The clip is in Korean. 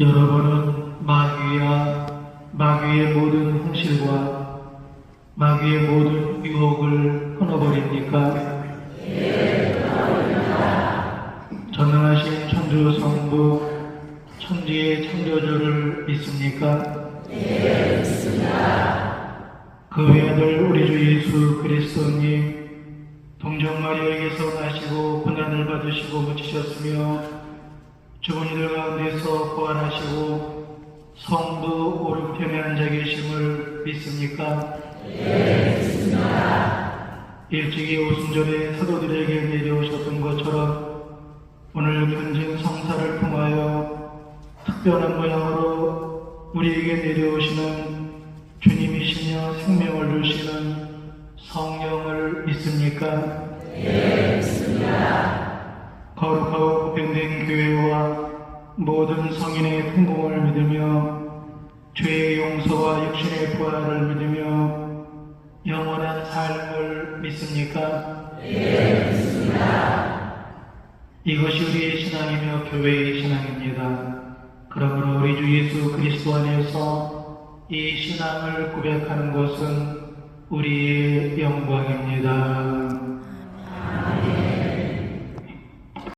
여러분은 마귀와 마귀의 모든 홍실과 마귀의 모든 유혹을 끊어버립니까? 전능하신 천주 성부 천지의 창조주를 믿습니까? 그 외아들 우리 주 예수 그리스도님 동정 마리아에게서 나시고 고난을 받으시고 묻히셨으며 죽은 이들 가운데서 부활하시고 성부 오른편에 앉아 계심을 믿습니까? 일찍이 오순절에 사도들에게 내려오셨던 것처럼 오늘 견진 성사를 통하여 특별한 모양으로 우리에게 내려오시는 주님이시며 생명을 주시는 성령을 믿습니까? 거룩하고 보편된 교회와 모든 성인의 통공을 믿으며 죄의 용서와 육신의 부활을 믿으며 영원한 삶을 믿습니까? 이것이 우리의 신앙이며 교회의 신앙입니다. 그러므로 우리 주 예수 그리스도 안에서 이 신앙을 고백하는 것은 우리의 영광입니다.